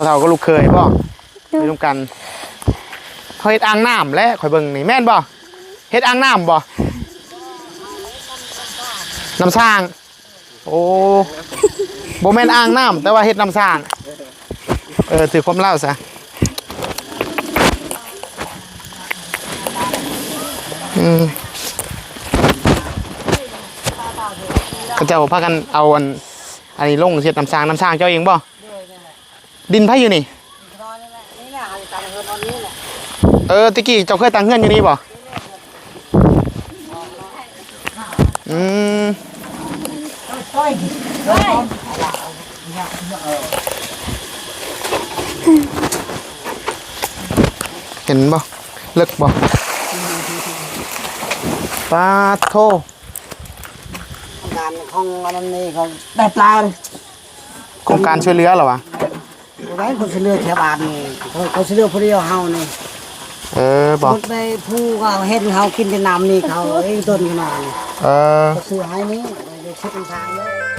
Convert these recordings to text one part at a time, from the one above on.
พ่อเฒ่าก็ลูกเคยบ่ไปร่วมกันเขาเฮ็ดอ่างน้ำและข่อยเบิ่งนี่แม่นบ่เฮ็ดอ่างน้ำบ่น้ำสร้าง โอ้บ่แม่นอ่างน้ำแต่ว่าเฮ็ดน้ำสร้างเออถือความเล่าซะอืมก็เจ้าพากันเอาอันอันนี้ลงเสียดน้ำสร้างน้ำสร้างเจ้าเองบ่ ดินไผอยู่นี่เออตะกี้เจ้าเคยตั้งเงื่อนอยู่นี่บ่อืมเห็นบ่เลิกบ่ปาโทงานของอันนั้นนี่เขาได้ปลาเลยโครงการช่วยเหลือเหรอวะ ได้ คนเสนอแถวบ้านนี่เขาเขาเสนอผู้เดียวเฮานี่เออสบ่มมุติไปผู้ก็เห็นเฮากินแต่น้ำนี่เขาเอ้ยต้นขนาดนี้เออ เขาซื้อให้นี่ไปเช็ดทางเลย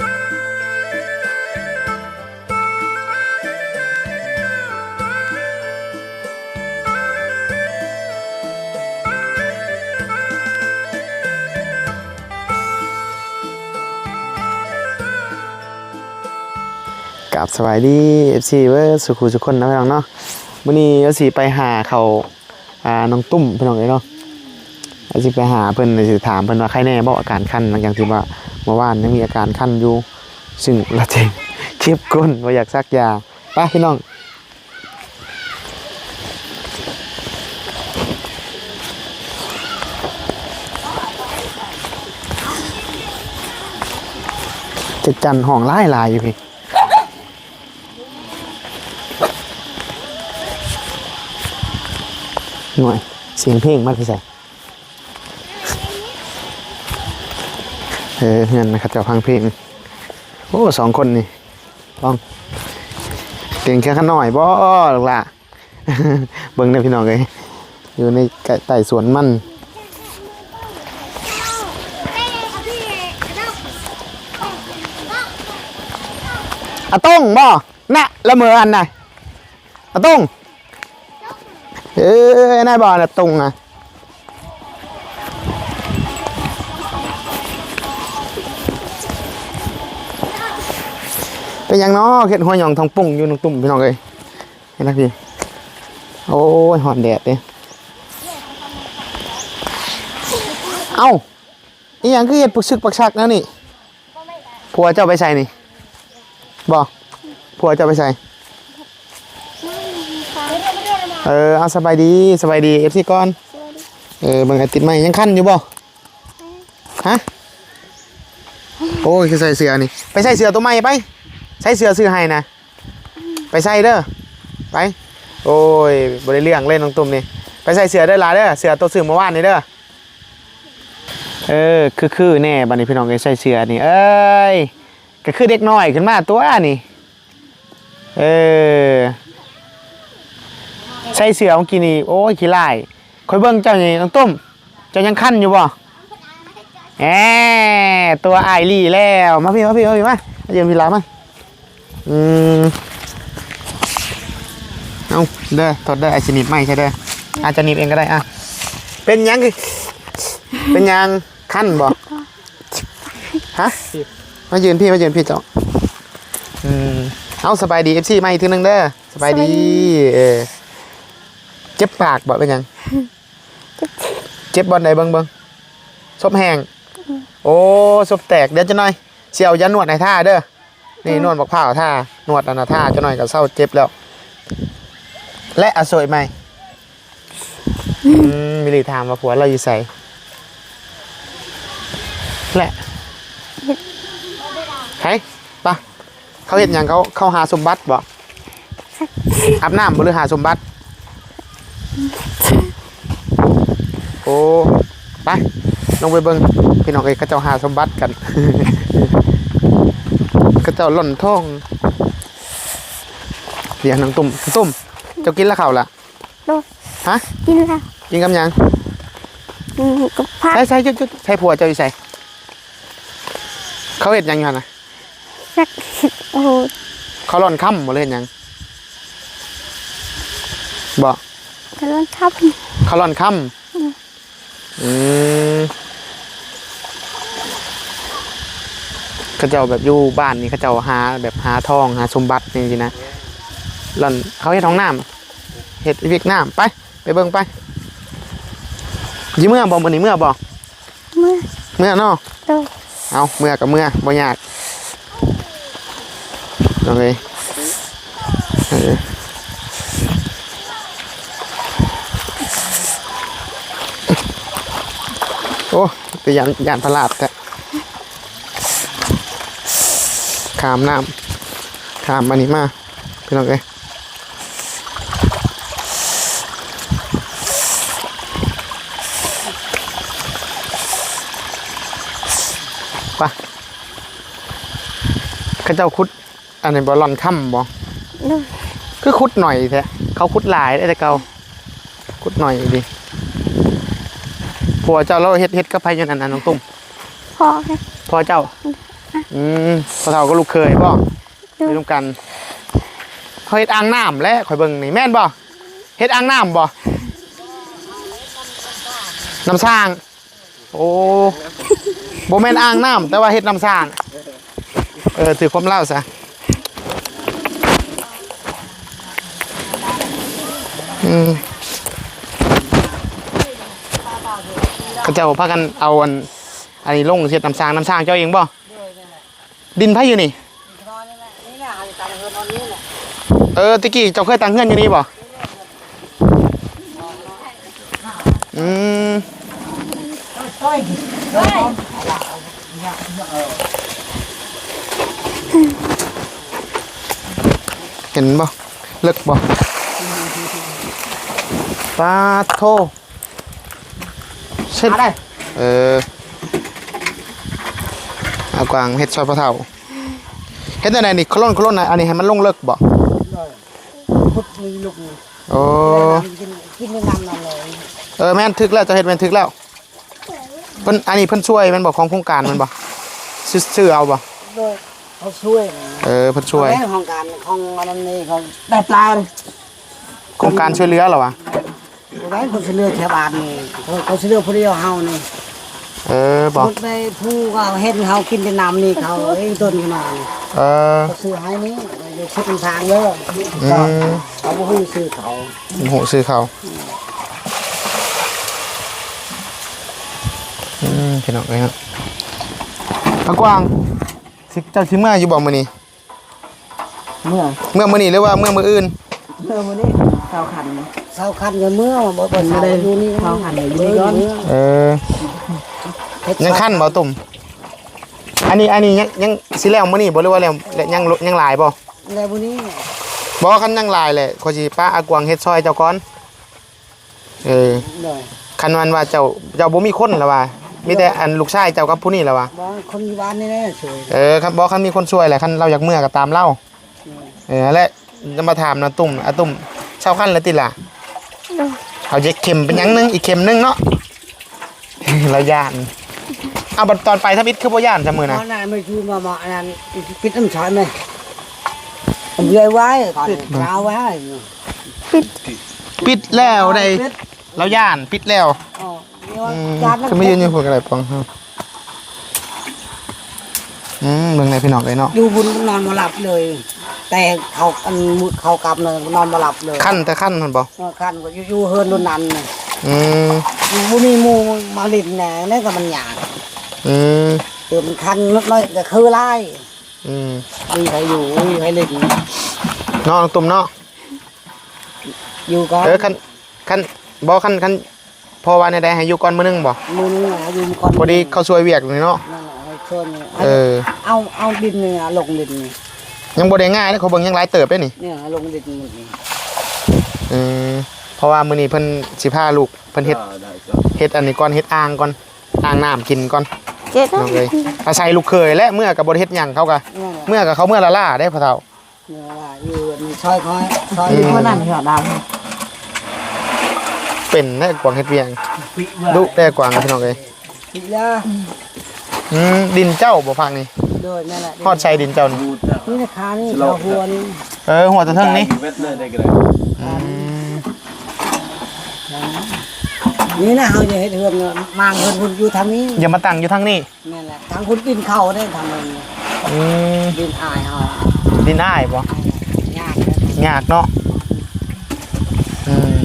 กับสวัสดี FC เว้ยสุขุสุคนนะพี่น้องเนาะมื้อนี้เอาสิไปหาเขาอ่าน้องตุ้มพี่น้องเอ้ยเนาะเอาสิไปหาเพิ่นสิถามเพิ่นว่าใครแน่บ่อาการคันหลังจากที่ว่าเมื่อวานยังมีอาการคันอยู่ ซึ่งเราเจ็บเจ็บก้นบ่อยากซักยาไปพี่น้องจะจันห้องไล่ลายอยู่พี่ หน่วยเสียงเพลงมากที่สุดเออเงินนะครับจ้าฟังเพลงโอ้สองคนนี่ลองเก่งแค่ข้างหน่อยบ่หรอกล่ะเบิ่งเด้อพี่น้องเลยอยู่ในไต่สวนมันอะต้งบ่น่ะละเมออันน่ะอะต้ง เอ้ยนายบอลน่ะตรงอะเป็นยังเนาะเห็ดหัวหยองทองปุ่งอยู่ตรงตุ่มพี่น้องเลยเห็นไหมพี่โอ้ยหอนแดดเด้เอ้าอีหยังคือเห็ดปุกซึกปักชักแล้วนี่ผัวเจ้าไปใส่นี่บอกผัวเจ้าไปใส่ เออเอาสบายดีสบายดีเอฟซีก่อนเออเบิ่งไอติดไหมยังคันอยู่บ่ฮะโอ้ยคือใส่เสื้อนี่ไปใส่เสื้อตัวใหม่ไปใส่เสื้อซื้อให้นะไปใส่เด้อไปโอ้ยบ่ได้เรื่องเล่นน้องตุ่มนี่ไปใส่เสื้อเด้อหลาเด้อเสื้อตัวซื้อเมื่อวานนี่เด้อเออคือคือแน่บัดนี้พี่น้องเอ้ยใส่เสื้อนี่เอ้ยก็คือเด็กน้อยขึ้นมาตัวนี่เออ ใส่เสือของกินนี่โอ้ยขี้ไล่คอยเบิ่งเจ้านี่น้องต้มเจ้ายังคันอยู่บ่แหมตัวไอายลี่แล้วมาพี่มาพี่มาพี่มาเยี่ยมพี่ลามาอืมเอาเด้อถอดเด้อไอชนิดไม่ใช่เด้ออาจจะหนีบเองก็ได้อะเป็นหยังคือเป็นหยังคันบ่ฮะมายืนพี่มายืนพี่เจ้าอืมเอาสบายดีเอฟซีมาอีกทีหนึงเด้อสบายดีเออเจ็บปากบ่เป็นหยัง เจ็บบอลใดเบิ่งเบิ่งซบแห้งโอ้ซบแตกเดี๋ยวจะหน่อยเสียวยันนวดในท่าเด้อนี่นวดบักผ้าวท่านวดอันนะท่าจะหน่อยก็เศร้าเจ็บแล้ว และอสวยไหมอืมมิลลีถามว่าผัวเราอยู่ใส่และใครปะเขาเห็นอย่างเขาเขาหาสมบัติบ่อาบน้ำบ่หรือหาสมบัติ โอ้ไปลงไปเบิ่งพี่น้องเอ้ยเขาเจ้าหาสมบัติกันเขาเจ้าหล่นท่องเดี๋ยวนังตุ่มตุ่มเจ้ากินแล้วเข่าวล่ะโดนฮะกินแล้วกินกับหยังอืมกับผักใส่ใส่จุดจุดใส่ผัวเจ้าอยู่ใส่เขาเห็ดหยังอยู่หั่นนะสักโอ้โหเขาหล่อนค่ำหมดเลยเห็นหยังบ่ก ระโดดทับเขาล่อนค่ำอืมเขาเจ้าแบบอยู่บ้านนี่เขาเจ้าหาแบบหาทองหาสมบัตินี่สินะหล่อนเขาเฮ็ดท้องน้ำเฮ็ดเวียกน้ำไป ไปเบิ่งไปยี่เมื่อบ่มื้อนี้เมื่อบ่เมื่อเมื่อเนาะโดยเอาเมื่อกับเมื่อบ่ยากโอเคเออ โอ้ไปยานยานพลาดแต่ขามน้ำขามมานี่มาพี่น้องเอ้ยไปเขาเจ้าคุด อันนี้บอลลอนค่ำบ่โดยคือคุดหน่อยแท้เขาคุดหลายได้แต่เก่าคุดหน่อยดิ ผัวเจ้าเราเฮ็ดเฮ็ดกับไผอยู่นั่นน่ะน้องตุ้มพอเลยพ่อเจ้า อืมพ่อเฒ่าก็ลูกเคยบ่อยู่ร่วมกันเขาเฮ็ดอ่างน้ำและข่อยเบิ่งนี่แม่นบ่เฮ็ดอ่างน้ำบ่น้ำสร้าง โอ้บ่แม่นอ่างน้ำแต่ว่าเฮ็ดน้ำสร้าง เออถือความเล่าซะอืม เขาเจ้าพากันเอาอันอันนี้ลงเสียดน้ำสร้างน้ำสร้างเจ้าเองบ่ดินไผอยู่นี่ นอนนี่แหละนี่แหละเอาตาเฮือนนอนนี่แหละเออตะกี้เจ้าเคยตังเงื่อนอยู่นี่บ่อืมเห็นบ่เลิกบ่ปาโท เช็ดมาได้เออเอากวางเฮ็ดซอยพระเฒ่าเฮ็ดได้ไหนนี่คลอนคลอนน่ะอันนี้ให้มันลงเลิกบ่พุดมีลูกนี่โอ้กินกินในน้ำนั่นเลยเออแม่นทึกแล้วเจะเฮ็ดแม่นทึกแล้วเพิ่นอันนี้เพิ่นช่วยแมันบ่ของโครงการแมันบ่ซื้อซื้อเอาบ่โดยเขาช่วยเออเพิ่นช่วยแม่ของการของอันนั้นนี่เขาได้ปลาเลยโครงการช่วยเหลือเหรอวะ ได้คนเสือแถวบ้านนี่เขาเขาเสือผู้เดียวเฮานี่เออบอกพูดไปผู้ก็เห็นเขากินแต่น้ำนี่เขาเองต้นขนาดเออเขาซื้อให้นี่เดี๋ยวคิดเป็นทางเลยอืมเขาบ่ฮู้ซื้อเขาโหซื้อเขาอืมพี่น้องเลยฮะพระกวางสิเจ้าชิเมื่ออยู่บ่มื้อนี้เมื่อเมื่อมื้อนี้หรือว่าเมื่อมื้ออื่นเมื่อมื้อนี้ เสาคันเสาคันกับเมื่อบ่บ่เสาอยู่นี่เสาคันอยู่นี่ย้อนเออยังขั้นบ่ตุ่มอันนี้อันนี้ยังยังสิแล้วมื้อนี้บ่หรือว่าแล้วแล้วยังยังหลายบ่แล้วมื้อนี้บ่คันยังหลายแหละขอยสิป้าอากวางเฮ็ดซอยเจ้าก่อนเออเลยคันวันว่าเจ้าเจ้าบ่มีคนแล้วว่ามีแต่อันลูกชายเจ้ากับผู้นี้แล้วว่าบ่คนอยู่บ้านนี่แน่สวยเออครับบอกคันมีคนช่วยแหละคันเราอยากเมื่อก็ตามเล่าเออและจะมาถามนะตุ่มอะตุ่ม เช่าขั้นแล้วติล่ะโดยเอาเจ็กเข็มเป็นหยังหนึงอีกเข็มหนึงเนาะเราย่านเอาบัดตอนไปถ้าบิดคือบ่ย่านจะมือนะตอนนั้นไม่คือมามาอันนั้นปิดน้ำชอยไหมผมเลยไว้ปิดเช้าไว้ปิดแล้วได้เราย่านปิดแล้วอ๋ออืมจานนั้นคือไม่ยืนอยู่พวกอะไรปองเฮาอืมเบิ่งในพี่น้องเลยเนาะอยู่บุญนอนมาหลับเลย แต่เขาอันมุดเขากลับเลยนอนมาหลับเลยขั้นแต่ขั้นมันบ่เออคันก็อยู่ๆเฮิร์นรุ่นนั้นน่ะอืมอยู่บ่มีหมูมาเลินแหน่นั่นก็มันหยาดอืมเติมนคันนิดหน้อยก็คือไล่อืมมีใครอยู่มีใครเล่นเนาะน้องตุ่มเนาะอยู่ก่อนเออคันคันบ่คันคันพอว่าในใดให้อยู่ก่อนมื้อนึงบ่มือนึงน่ะอยู่ก่อนพอดีเขาช่วยเวียกนี่เนาะนั่นน่ะให้ชวนนี่เออ เอาเอาดินนี่น่ะลงดินนี่ ยังบ่ได้ง่ายเลยเขาเบิ่งยังหลายเติบได้นี่เนี่ยลงดินนี่อืมเพราะว่ามื้อนี้เพิ่นสิพาลูกเพิ่นเฮ็ดเฮ็ดอันนี้ก่อนเฮ็ดอ่างก่อนอ่างน้ำกินก่อนเจ็ดน้องเอ้ยอาศัยลูกเคยและเมื่อก็บ่ได้เฮ็ดหยังเขาก็เนี่ยน่ะเมื่อก็เขาเมื่อละล่าได้พ่อเฒ่า เนี่ยว่าอยู่ในซอยคอยซอยอืมเมื่อนั้นเหรอดาวเป็นแน่กวางเฮ็ดเวียงดุแต่กวางพี่น้องเอ้ยปิดแล้วอืมดินเจ้าบ่ฟังนี่ โดยนั่นแหละฮอดใช้ดินเจ้านี่นี่นะคานี่เราหัวนี่เออหัวตะเทิงนี่เวทเลยได้ก็ได้อืมนี่นะเขาจะเห็นเฮือนมางเฮือนคุณอยู่ทางนี้อย่ามาตั้งอยู่ทางนี้นั่นแหละทางคุณดินเข้าได้ทางนั้นอืมดินอายเขาดินอ้ายบ่ยากนะยากเนาะอืม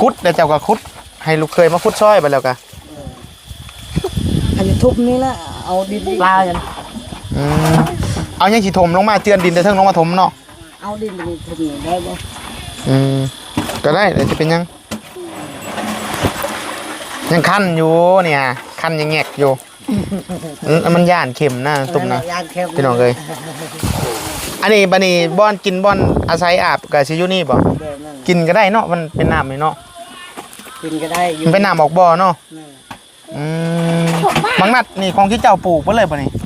คุดเดี๋ยวเจ้าก็คุด ให้ลูกเคยมาคุดซอยไปแล้วกะอันนี้ทุบนี่แหละเอาดินปลากัน อืมเอายังสิถมลงมาเจือนดินแต่เทิงลงมาถมเนาะเอาดินไปทุบนี่ได้บ่อืมก็ได้แต่จะเป็นยัง ยังคันอยู่เนี่ยคันยังแงกอยู่อืมมันย่านเข็มนะตุ่มนะยานแคบพี่น้องเอ้ย อันนี้บันนี้บ่อนกินบ่อนอาศัยอาบกับซิอยูนี่บ่เดินนั่นแหละกินก็ได้เนาะมันเป็นน้ำเลยเนาะกินก็ได้อยู่มันเป็นน้ำออกบ่อเนาะนั่นแหละอืมบางนัดนี่ของที่เจ้าปลูกเพิ่นเลยป่ะนี่นั่นแหละ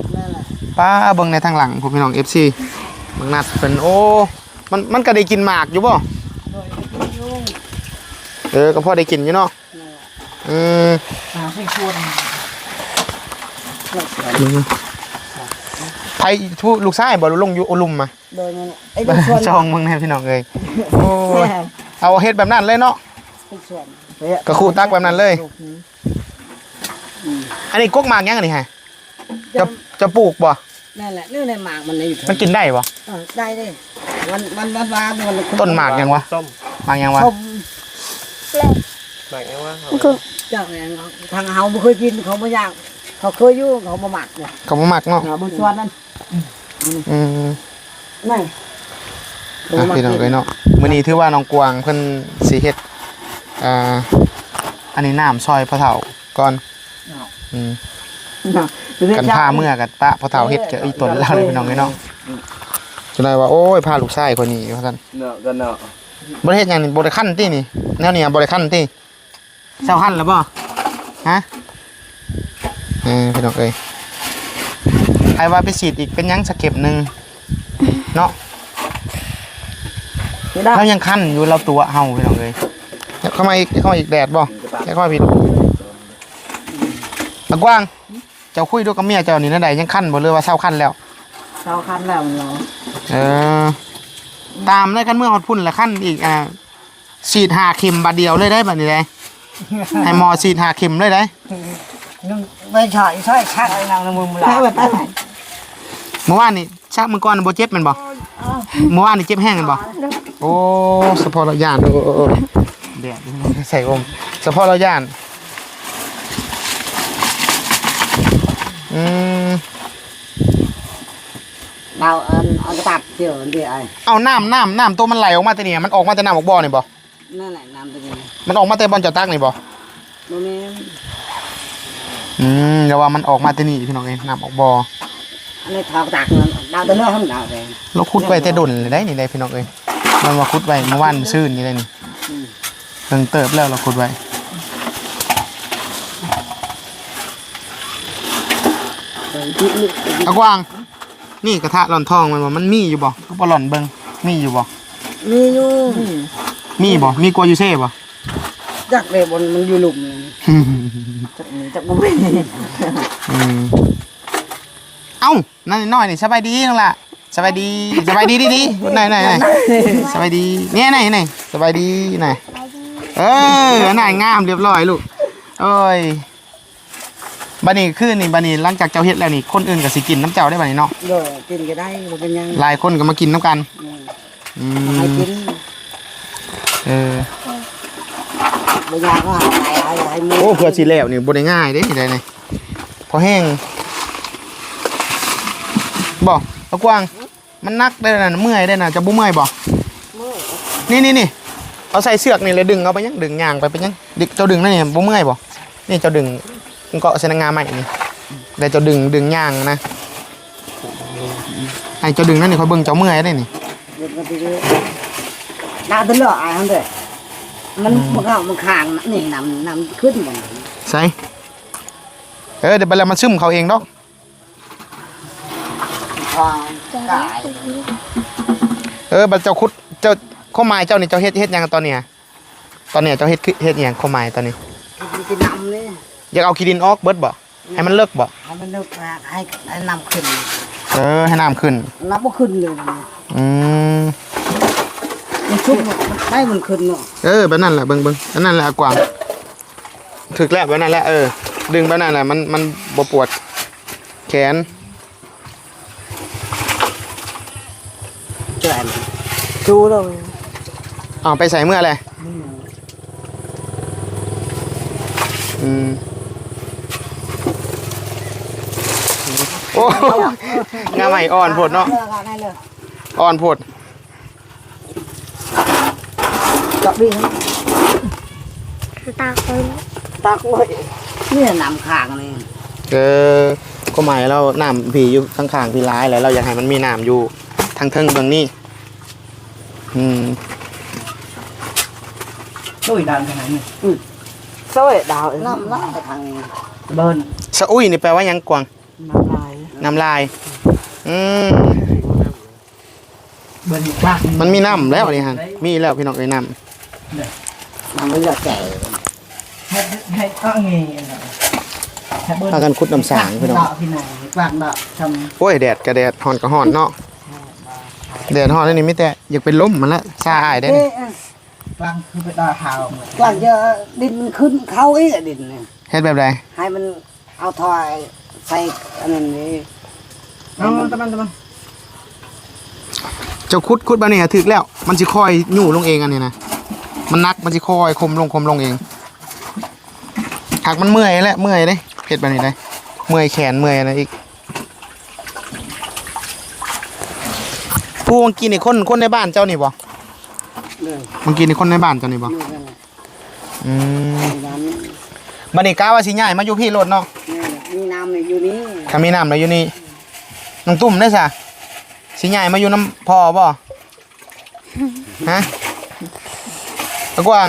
ป้าเบิ่งในทางหลังพวกพี่น้อง FC บางนัดเป็นโอ้ มันมันก็ได้กินหมากอยู่บ่โดยยุ่งเออก็พอได้กินอยู่เนาะนั่นแหละอืมหาให้ชวนไผทุลูกชายบ่ลงอยู่อุลุมมาโดยนั่นแหละไอ้ลูกชวนจองมึงแน่พี่น้องเอ้ยโอ้ยเอาเฮ็ดแบบนั้นเลยเนาะลูกชวนก็คู่ตักแบบนั้นเลยลูกนี้อันนี้กกหมากยังอันนี้ฮะจะจะจะปลูกบ่ นั่นแหละนี่ในหมากมันอยู่มันกินได้บ่เออได้ดิมันมันมันวานมันต้นหมากยังวะส้มหมากยังวะส้มหมายถึงว่ากูจากแหล่งทางเฮาไม่เคยกินเขาไม่อยากเขาเคยอยู่เขามาหมักเนี่ยเขาบ่มักเนาะเนาะบนสวนนั่นอืมนั่นอะพี่น้องเอ้ยเนาะมื้อนี้ถือว่าน้องกวางเพิ่นสิเฮ็ดอ่าอันนี้น้ำซอยพระเฒ่าก่อนอืม กันพาเมื่อกับปะพระเฒ่าเฮ็ดกับอีตนแล้วเลยพี่น้องเอ้ยเนาะจนได้ว่าโอ้ยพาลูกชายคนนี้ว่าซั่นเนาะก็เนาะบ่ได้เฮ็ดหยังนี่บ่ได้คั่นตินี่แนวนี้บ่ได้คั่นติเจ้าคั่นแล้วบ่ฮะเออพี่น้องเอ้ยไอ้ว่าไปฉีดอีกเป็นหยังสะเก็บหนึงเนาะไม่ได้เรายังคันอยู่เราตัวเฮาพี่น้องเลยเข้ามาอีกเข้ามาอีกแดดบ่เข้ามาผิดตะกว้าง เจ้าคุยด้วยกับเมียเจ้านี่นั่นใดยังคันบ่เลยว่าเศร้าคันแล้วเช้าคันแล้วมันเนาะเออ ตามเลยกันเมื่อฮอดพุ่นละคันอีกอ่าฉีดหาเข็มบาดเดียวเลยได้บัดนี้ได้ให้หมอฉีดหาเข็มเลยได้นึงไม่ใช่ใช่ชักไอ้นางในมือมันลาแบบนั้นเมื่อวานนี่ชักมือก่อนบ่เจ็บแมันบ่เมื่อวานนี่เจ็บแห้งแมันบ่โอ้สะโพอเราย่านโอ้โอ้โอ้แดดใส่อมสะโพอเราย่าน อืมเราเอาเอากระตับเกี่ยวเดี๋ยวไอ้เอาน้ำน้ำน้ำตัวมันไหลออกมาแต่เนี่ยมันออกมาแต่น้ำออกบ่อนี่บ่นั่นแหละน้ำตรงนี้มันออกมาแต่บอลเจาตักนี่บ่ตรงนี้อืมเดี๋ยวว่ามันออกมาแต่นี่พี่น้องเอ้ยน้ำออกบ่ออันนี้ทางตักเงินดาวตัวน้อยทำดาวแดงเราขุดไว้แต่ดนเลยได้นี่ได้พี่น้องเอ้ยมันมาขุดไว้เมื่อวานซื่นนี่ได้นี่เพิ่งเติบแล้วเราขุดไว้ อากวาง นี่กระทะหล่อนทองมันบ่มันมีอยู่บ่ก็บ่หล่อนเบิ่งมีอยู่บ่มีอยู่มีบ่มีกลัวอยู่เซ่บ่จักเลยบนมันอยู่หลุมนี่จักมีจักบ่มีอืมเอ้านั่นน้อยนี่สบายดีน้องล่ะสบายดีสบายดีดีดีไหนไหนไหนสบายดีเนี่ยไหนไหนสบายดีไหนเออไหนงามเรียบร้อยลูกโอ้ย บันนี้คือนี่บันนี้หลังจากเจ้าเฮ็ดแล้วนี่คนอื่นก็สิกินน้ำเจ้าได้บันนี้เนาะโดยกินก็ได้บ่เป็นหยังหลายคนก็มากินน้ำกันอืให้มกินเออบ่อยากก็หาหลายหลายหลายมืโอ้เพื่อสิแล้วนี่บ่ได้ง่ายเด้นี่ได้นี่พอแห้งบ่เอากว้าง มันนักได้น่ะเมื่อยได้น่ะจะบ่เมื่อยบ่นี่นี่นี่เอาใส่เสือกนี่เลยดึงเอาไปยังดึงยางไปไปยังดึงเจ้าดึงนั่นนี่บ่เมื่อยบ่นี่เจ้าดึง เกาะเสนงาใหม่นี่แล้วเจ้าดึงดึงยางนะไอ้เจ้าดึงนั่นนี่เขาเบิ่งเจ้าเมื่อยได้นี่เดี๋ยวมันไปเรื่อยดาวตัวน้อยอะหั่นเด้อมันมันก็มันข้างน่ะนี่นำนำขึ้นบ่ใส่เออเดี๋ยวไปแล้วมันซึมเขาเองดอกทางกายเออบัดเจ้าคุดเจ้าข้อหมายเจ้านี่เจ้าเฮ็ดเฮ็ดหยังตอนเนี้ยตอนเนี้ยเจ้าเฮ็ดคือเฮ็ดหยังข้อหมายตอนนี้มันจะนำนี่ อยากเอาขี้ดินออกเบิดบ่ให้มันเลิกบ่ให้มันนึกว่าให้ให้นำขึ้น เออให้น้ำขึ้นนำบ่ขึ้นเลยนะอืมมันชุบมันได้มันขึ้นเนาะเออแบบนั้นแหละเบิ่งเบิ่งอันนั้นแหละกวางถึกแล้วแบบนั้นแหละเออ ดึงแบบนั้นแหละมันมันบ่ปวด แขนเจอมันชูแล้วเอาไปใส่เมื่ออะไรอืมโอ้งาใหม่อ่อนโพดเนาะเลิกเอาได้เลยอ่อนโพดจับดิตาคนตาโอ้ยนี่นำข้างนี่เออก็หมายเราน้ำผีอยู่ข้างๆพี่ร้ายแล้วเราอยากให้มันมีน้ำอยู่ทางเทิงเบื้องนี้อืมตุ้ยดันขนาดนี้อือสวยดาวน้ำลายทางนี้เบิ้นสะอุ้ยนี่แปลว่าหยังกวางน้ำลาย น้ำลาย อืมเบิ้นบ้ามันมีน้ำแล้วนี่ฮะมีแล้วพี่น้องไอ้น้น้ำไม่อยากแก่ให้ให้ก็เงี้ยำพากันคุดน้ำสางพี่น้องดอกพี่น้องบ้านดอกทโอ้ยแดดกระแดดหอนกระหอนเนาะแดดหอนนี่ไม่แต่อยากเป็นลมมันละซาอายำได้นี่บางคือไปดาขาวเหมือนก่อนจะดินขึ้นเขาอีกอะดินเนี่ยเฮ็ดแบบใดให้มันเอาทอย ใส่อันนั้นนี่เอาตะมันตะมันเจ้าคุดคุดบาเนี่ยถึกแล้ว มันสิคอยยู่ลงเองอันนี้นะมันนักมันสิคอยคมลงคมลงเองหากมันเมื่อยแหละเมื่อยเด้เฮ็ดแบบนี้ได้เมื่อยแขนเมื่อยอะไรอีกผู้เมื่อกี้นี่คนคนในบ้านเจ้านี่บ่เลยเมื่อกี้นี่คนในบ้านเจ้านี่บ่นี่นั่นแหละอืมน้ำนี่บัดนี้กาว่าสิย้ายมาอยู่พี่รถเนาะมี น้ำนี่อยู่นี่ถ้ามีน้ำแล้วอยู่นี่น้องตุ่มได้ซะสิย้ายมาอยู่น้ำพ่อบ่ฮะตะกวาง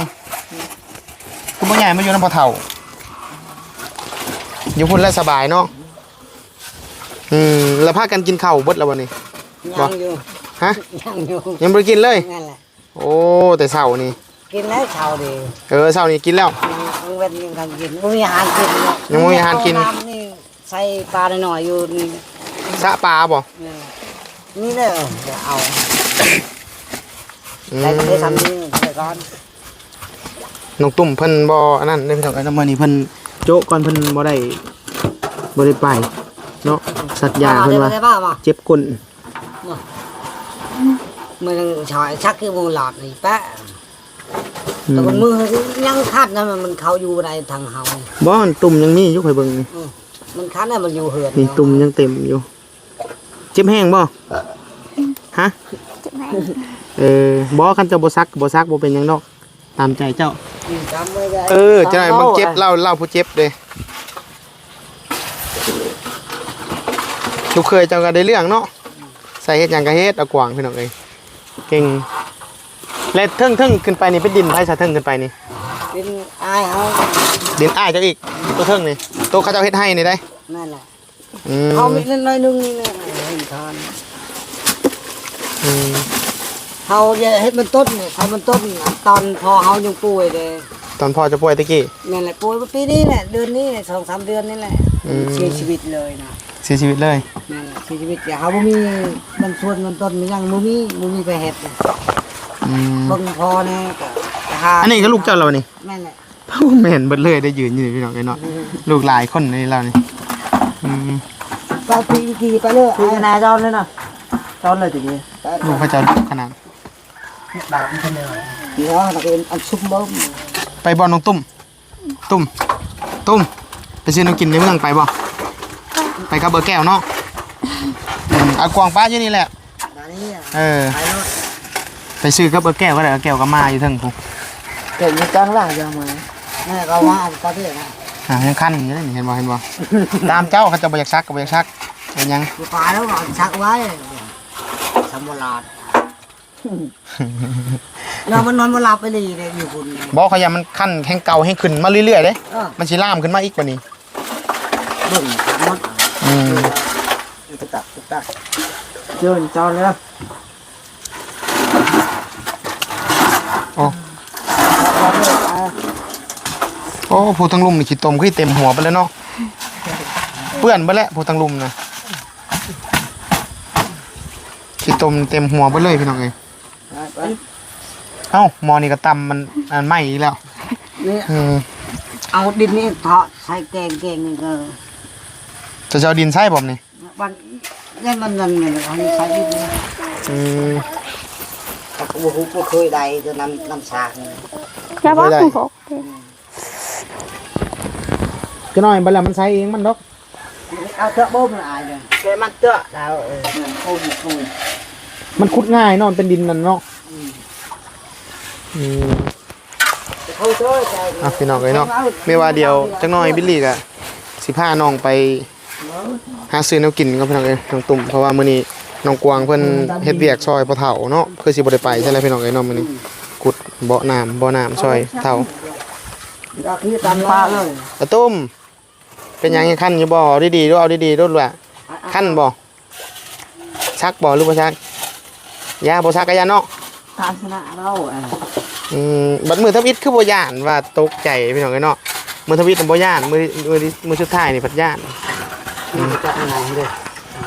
กูบ่ย้ายมาอยู่น้ำพ่อเฒ่าอยู่พุ่นแล้วสบายเนาะอืมแล้วพากันกินข้าวเบิดแล้ววันนี้ บ่ ยังอยู่ฮะยังอยู่ยังบ่ได้กินเลย นั่นแหละโอ้แต่เช้านี่กินแล้วเช้าดีเออเช้านี่กินแล้ว ยังเว้นยังกันกินไม่มีอาหารกินเลยยังบ่มีอาหารกินเน้ำนี่ ใส่ปลาหน่อยๆอยู่นี่สะปลาบ่นั่นแหละนี่เด้อเดี๋ยวเอาอืใส่ก็ได้มทำนี่เดี๋ยวก่อนน้องตุ่มเพิ่นบ่อันนั้นได้พี่น้องไอ้น้ำมันนี่เพิ่นโจ๊ะก่อนเพิ่นบ่ได้บ่ได้ไปเนาะสัตว์ยาเพิ่นว่าได้ป่ะมาเจ็บก้นมันชอยชักคือมูหลอดนี่แปะอืแต่มมันมือยังคัดนะมันมันเข้าอยู่ในทางเฮาบ่อนตุ่มยังมีอยู่ข่อยเบิ่งนี่ มันคัดน่ะมันอยู่เหือนนี่ตุ่มยังเต็มอยู่ เจ็บแห้งบ่ฮะจะแม่เออบ่คันเจ้าบ่ซักบ่ซักบ่เป็นหยังดอก ตามใจเจ้า จำไว้ได้เออจะได้บางเจ็บเล่าเล่าผู้เจ็บเด้ลูกเคยเจ้าก็ได้เรื่องเนาะใส่เฮ็ดหยังก็เฮ็ดเอากวางพี่น้องเอ้ยเก่งและเทิงเทิงขึ้นไปนี่เป็นดินไผซะเทิงขึ้นไปนี่ เป็นอายเฮาดินอ้ายเจ้าอีกตัวเทิงนี่ ตัวเขาเจ้าเฮ็ดให้นี่ได้นั่นแหละอืมเขามีนิดหน่อยนึงนี่นะเห็นทานอืมเฮาจะเฮ็ดมันต้นเนี่ยทำมันต้นน่ะตอนพอเฮายังป่วยเลยตอนพ่อจะป่วยตะกี้ นั่นแหละป่วยมาปีนี้แหละเดือนนี้สองสามเดือนนี่แหละอืม เสียชีวิตเลยนะเสียชีวิตเลยนั่นแหละเสียชีวิตอย่าเฮาบ่มีมันส่วนมันต้นมันยังบ่มีบ่มีไปเฮ็ดเลยอืมเบิ่งพอแน่ก็จะหาอันนี้ก็ลูกเจ้าเรานี่แม่นแหละโอ้ แม่นเบิดเลยได้ยืนอยู่นี่พี่น้องไอ้เนาะลูกหลายคนในเรานี่อืมไปปีกี่ไปเลยคือขนาดเจ้าเลยนะเจ้าเลยทีนี้ลูกพระเจ้าขนาดดาบมันเป็นยังไงเดี๋ยวเราเป็นอันซุ่มเบิ่มไปบอลน้องตุ้ม ตุ้ม ตุ้ม ไปซื้อน้ำกินในเมืองไปบ่ไปกับเบอร์แก้วเนาะอืมเอากวางป้าอยู่นี่แหละตอนนี้เออไปแล้วไปซื้อกับเบอร์แก้วก็ได้เอาแก้วก็มาอยู่เทั้งกูเกิดมีจังล่างยังไง แม่ก็ว่าก็ได้นะอ่ายังคันอยู่เลยนี่เห็นบ่เห็นบ่ ตามเจ้าเขาจะบ่อยากซักก็บ่อยากซักเป็นหยัง อยู่ป่าแล้วก็ชักไว้สมบูรณ์เรามันนอนมาหลับไปเลยเนี่ยอยู่คุณบอกเขาอย่ามันคันแห้งเก่าแห้งขึ้นมาเรื่อยๆเด้เออมันสิล่ามขึ้นมาอีกกว่านี้ เบิ่งมดอืมตะตักตะตักเจอเจ้าเลยนะ โอ้โอ้ ผู้ทั้งลุมนี่ขี้ตมขี้เต็มหัวไปแล้วเนาะเปื้อนไปแล้วผู้ทั้งลุมนะขี้ตมเต็มหัวไปเลยพี่น้องเอ้ยไปเอ้าหมอนี่ก็ตำมันอันไหม้อีกแล้วนี่อืมเอาดินนี่เทาะใส่แกงแกงนี่ก็จะจะเอาดินใส่ผมนี่วันนี่มันนั่นเนี่ยอันนี้ใส่ดินนี่อืมแต่กูหูกูเคยได้จะนำนำสากนี่อย่าบอกไม่ได้คุณพกก็น้อยบัดแล้วมันใส่เองมันดอกเอาเถอะโบ้มันอายเลยแกมันเถอะแล้วเออโอ้ยโอ้ยมันขุดง่ายเนาะมันเป็นดินนั่นเนาะอืมเขาช่วยใจอะพี่น้องเอ้ยเนาะไม่ว่าเดียวจักหน่อยบิลลี่ก็สิพาน้องไปหาซื้อแนวกินกับพี่น้องเอ้ยน้องตุ่มเพราะว่ามื้อนี้น้องกวางเพิ่นเฮ็ดเวียกซอยพ่อเฒ่าเนาะเพื่อสิบ่ได้ไปใช่ไหมพี่น้องเอ้ยเนาะมื้อนี้ขุดเบาะน้ำบ่อน้ำซอยเฒ่าก็คือตามปลาเลยตะตุ้ม เป็นหยังยังคันอยู่บ่เอาดีๆดูเอาดีๆดูล่ะคันบ่ชักบ่หรือบ่ชักยาบ่ชักก็ยาเนาะตามชนะเราอะอืมบัดมือทวิตคือบ่ย่านว่าตกใจพี่น้องเอ้ยเนาะมือทวิตน่ะบ่ย่านมือมือมือสุดท้ายนี่พัดย่านจะอะไรเด้อ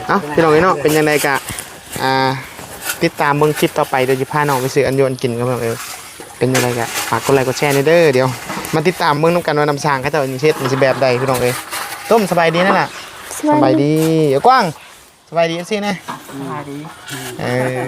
เอ้าพี่น้องเอ้ยเนาะเป็นยังไงกะอ่าติดตามเบิ่งคลิปต่อไปเดี๋ยวจะพาน้องไปซื้ออันโยนกินครับพี่น้องเอ้ยเป็นยังไงกะฝากกดไลค์กดแชร์ในอยเด้อเดี๋ยวมาติดตามเบิ่งนํกันว่าน้ำสร้างเขาเจ้าสิเฮ็ดมันสิแบบใดพี่น้องเอ้ย ต้มสบายดีนั่นล่ะสสบายดีเดี๋ยวกว้างสบายดีสินะสบายดีเออ